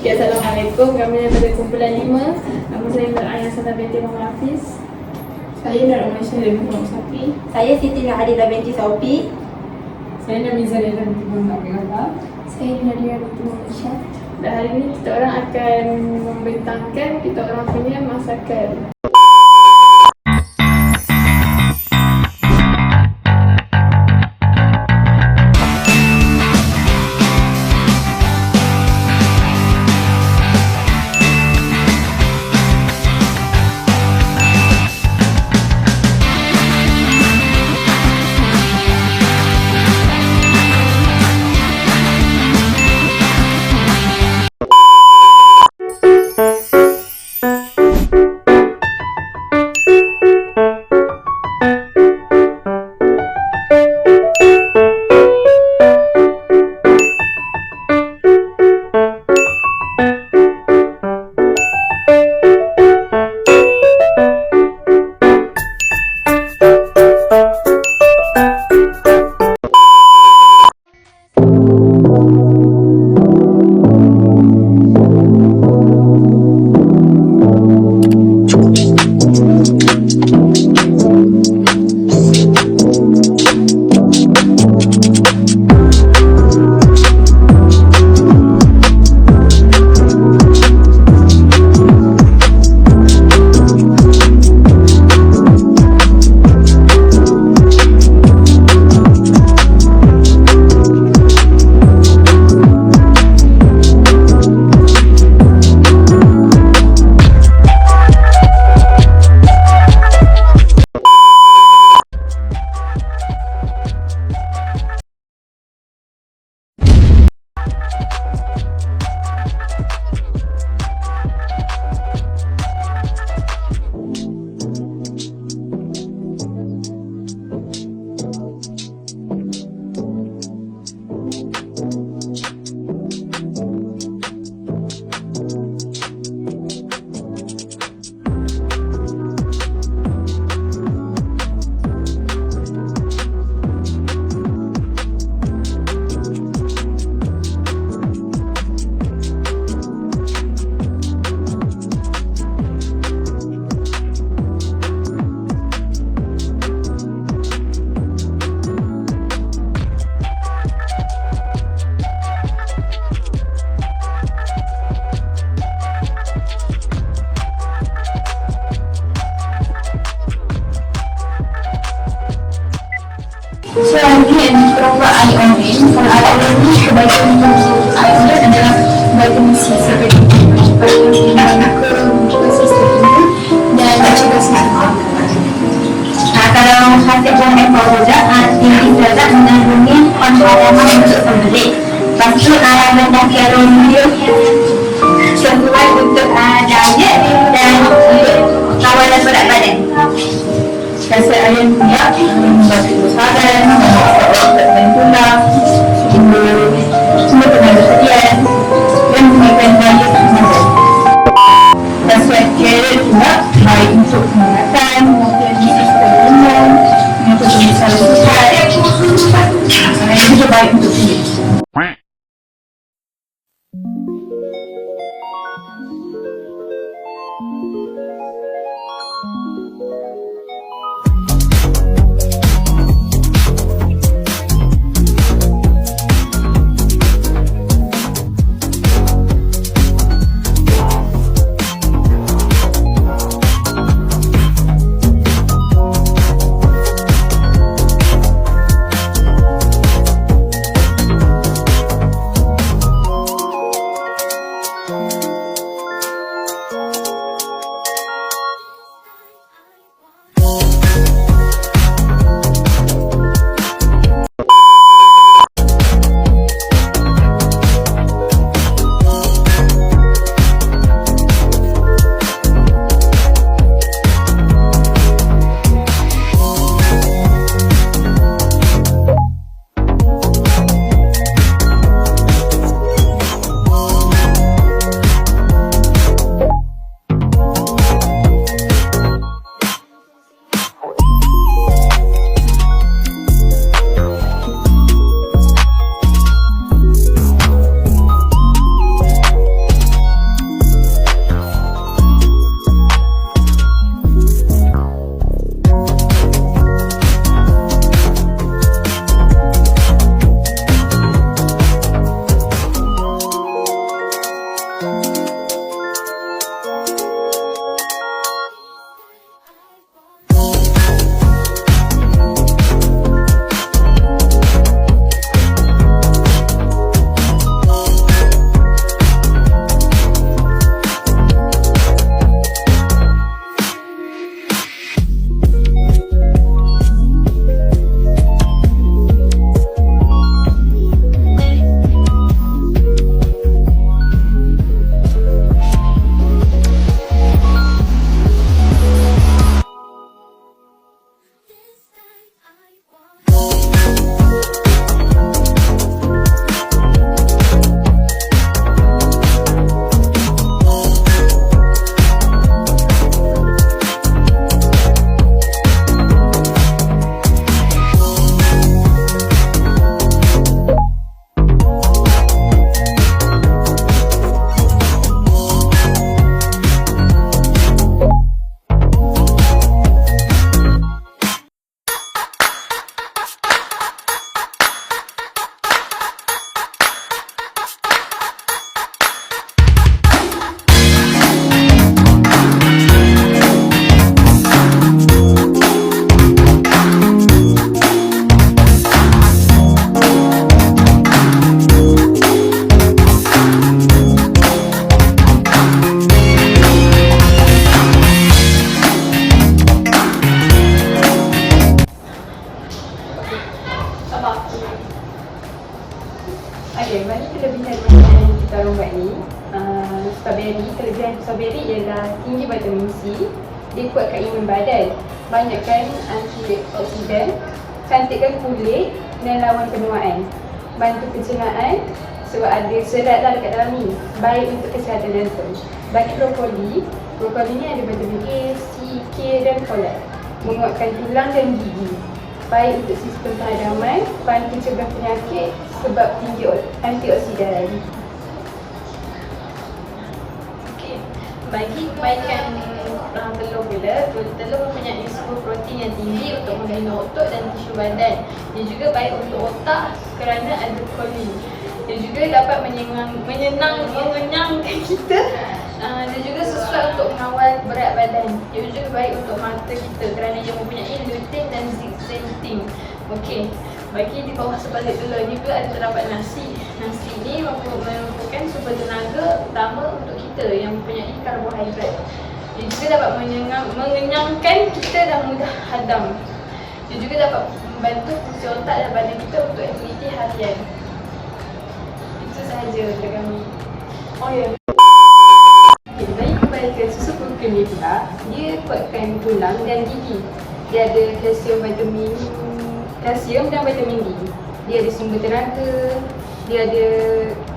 Okay, Assalamualaikum. Kami daripada kumpulan 5. Nama saya Nur Ayah Sana binti Muhammad Hafiz. Saya Nur Malaysia dari Muhammad Safi. Saya Siti Nurhadila binti Saupi. Saya Namiza Reza binti Muhammad Abdullah. Saya Nadia binti Muhammad Isyad. Dan hari ini kita orang akan membentangkan kita orang punya masakan. Untuk air orange adalah vitamin C vitamin C dan Nah, kalau hasil budak, uh, tinggi derajat mengandungi penghalaman untuk pembeli. Lepas tu, uh, rendah kalori sesuai untuk uh, diet dan uh, kawalan berat badan. Kasih air minyak, membantu usaharan, membantu dan vitamin C, dia kuatkan imun badan, banyakkan antioksidan, cantikkan kulit dan lawan penuaan. Bantu pencernaan sebab ada serat lah dekat dalam ni. Baik untuk kesihatan jantung. Banyak brokoli. Brokoli ni ada vitamin A, C, K dan folat. Menguatkan tulang dan gigi. Baik untuk sistem penghadaman, bantu cegah penyakit sebab tinggi antioksidan. Bagi kebaikan uh, telur pula, telur mempunyai sumber protein yang tinggi untuk membina otot dan tisu badan. Dia juga baik untuk otak kerana ada kolin. Dia juga dapat menyenang, menyenang, mengenyangkan kita. Uh, dia juga sesuai untuk mengawal berat badan. Dia juga baik untuk mata kita kerana dia mempunyai lutein dan zeaxanthin. Okey. Bagi di bawah sebalik telur ni pula ada terdapat nasi. Nasi ni merupakan sumber tenaga utama untuk kita yang mempunyai karbohidrat. Dia juga dapat mengenyangkan kita dan mudah hadam. Dia juga dapat membantu fungsi otak dan badan kita untuk aktiviti harian. Itu sahaja untuk kami. Oh ya. Okay, bagi kebaikan susu protein ni pula, dia kuatkan tulang dan gigi. Dia ada kalsium, vitamin kalsium dan vitamin D. Dia ada sumber tenaga, dia ada